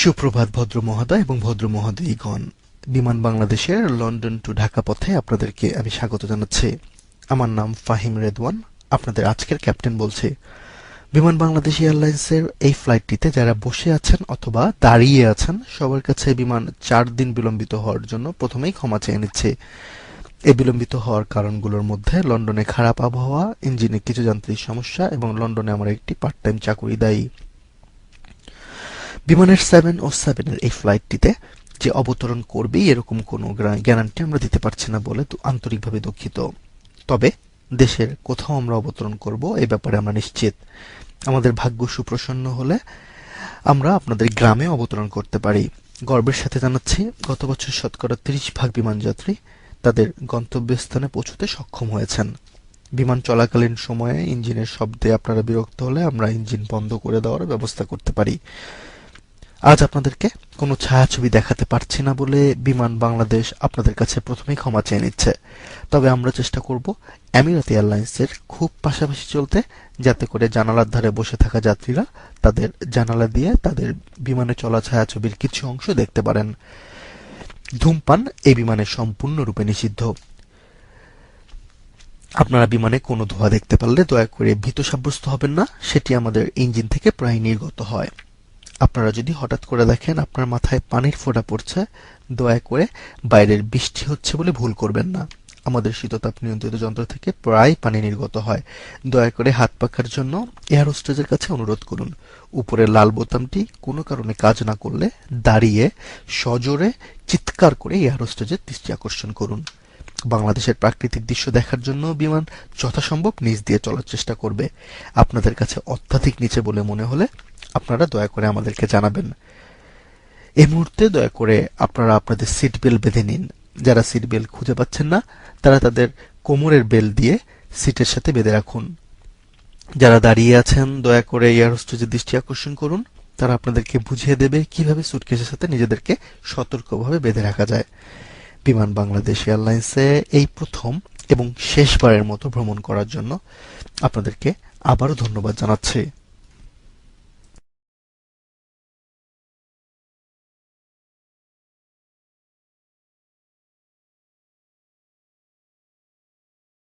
সুপ্রভাত ভদ্র মহোদয় এবং ভদ্র মহোদয়গণ। বিমান বাংলাদেশের লন্ডন টু ঢাকা পথে আপনাদেরকে আমি স্বাগত জানাচ্ছি। আমার নাম ফাহিম রেদওয়ান, আপনাদের আজকের ক্যাপ্টেন বলছি। বিমান বাংলাদেশ এয়ারলাইন্সের এই ফ্লাইটটিতে যারা বসে আছেন অথবা দাঁড়িয়ে আছেন, সবার কাছে বিমান চার দিন বিলম্বিত হওয়ার জন্য প্রথমেই ক্ষমা চেয়ে নিচ্ছে। এই বিলম্বিত হওয়ার কারণগুলোর মধ্যে লন্ডনে খারাপ আবহাওয়া, ইঞ্জিনে কিছু যান্ত্রিক সমস্যা এবং লন্ডনে আমার একটি পার্ট টাইম চাকুরি দায়ী। বিমানের সেভেন ও সেভেনের এই ফ্লাইটটিতে যে অবতরণ করবেই এরকম কোনো গ্যারান্টি আমরা দিতে পারছি না বলে আন্তরিকভাবে দুঃখিত। তবে দেশের কোথাও আমরা অবতরণ করব এই ব্যাপারে আমরা নিশ্চিত। আমাদের ভাগ্য সুপ্রসন্ন হলে আমরা আপনাদের গ্রামে অবতরণ করতে পারি। গর্বের সাথে জানাচ্ছি, গত বছর শতকরা তিরিশ ভাগ বিমান যাত্রী তাদের গন্তব্যস্থানে পৌঁছতে সক্ষম হয়েছেন। বিমান চলাকালীন সময়ে ইঞ্জিনের শব্দে আপনারা বিরক্ত হলে আমরা ইঞ্জিন বন্ধ করে দেওয়ার ব্যবস্থা করতে পারি। আজ আপনাদেরকে কোনো ছায়াছবি দেখাতে পারছি না বলে বিমান বাংলাদেশ আপনাদের কাছে প্রথমেই ক্ষমা চেয়ে নিচ্ছে। তবে আমরা চেষ্টা করব আমিরাত এয়ারলাইন্সের খুব পাশাপাশি চলতে, যাতে করে জানালার ধারে বসে থাকা যাত্রীরা তাদের জানালা দিয়ে তাদের বিমানে চলা ছায়াছবির কিছু অংশ দেখতে পারেন। ধূমপান এই বিমানে সম্পূর্ণরূপে নিষিদ্ধ। আপনারা বিমানে কোনো ধোঁয়া দেখতে পারলে দয়া করে ভীত সাব্যস্ত হবেন না, সেটি আমাদের ইঞ্জিন থেকে প্রায় নির্গত হয়। আপনারা যদি হঠাৎ করে দেখেন আপনার মাথায় পানির ফোঁটা পড়ছে, দয়া করে বাইরের বৃষ্টি হচ্ছে বলে ভুল করবেন না। আমাদের শীততাপ নিয়ন্ত্রিত যন্ত্র থেকে প্রায় পানি নির্গত হয়। দয়া করে হাত পাখার জন্য এয়ার হোস্টেজের কাছে অনুরোধ করুন। উপরের লাল বোতামটি কোনো কারণে কাজ না করলে দাঁড়িয়ে সজোরে চিৎকার করে এয়ার হোস্টেজের দৃষ্টি আকর্ষণ করুন। বাংলাদেশের প্রাকৃতিক দৃশ্য দেখার জন্য বিমান যথাসম্ভব নিচ দিয়ে চলার চেষ্টা করবে। আপনাদের কাছে অত্যাধিক নিচে বলে মনে হলে আপনারা দয়া করে আমাদেরকে জানাবেন। এই মুহূর্তে দয়া করে আপনারা আপনাদের সিট বেল্ট বেঁধে নিন। যারা সিট বেল্ট খুঁজে পাচ্ছেন না, তারা তাদের কোমরের বেল্ট দিয়ে সিটের সাথে বেঁধে রাখুন। যারা দাঁড়িয়ে আছেন, দয়া করে এয়ার হোস্টেজের দৃষ্টি আকর্ষণ করুন। তারা আপনাদেরকে বুঝিয়ে দেবে কীভাবে সুটকেসের সাথে নিজেদেরকে সতর্কভাবে বেঁধে রাখা যায়। বিমান বাংলাদেশ এয়ারলাইন্সে এই প্রথম এবং শেষবারের মতো ভ্রমণ করার জন্য আপনাদেরকে আবারও ধন্যবাদ জানাচ্ছি।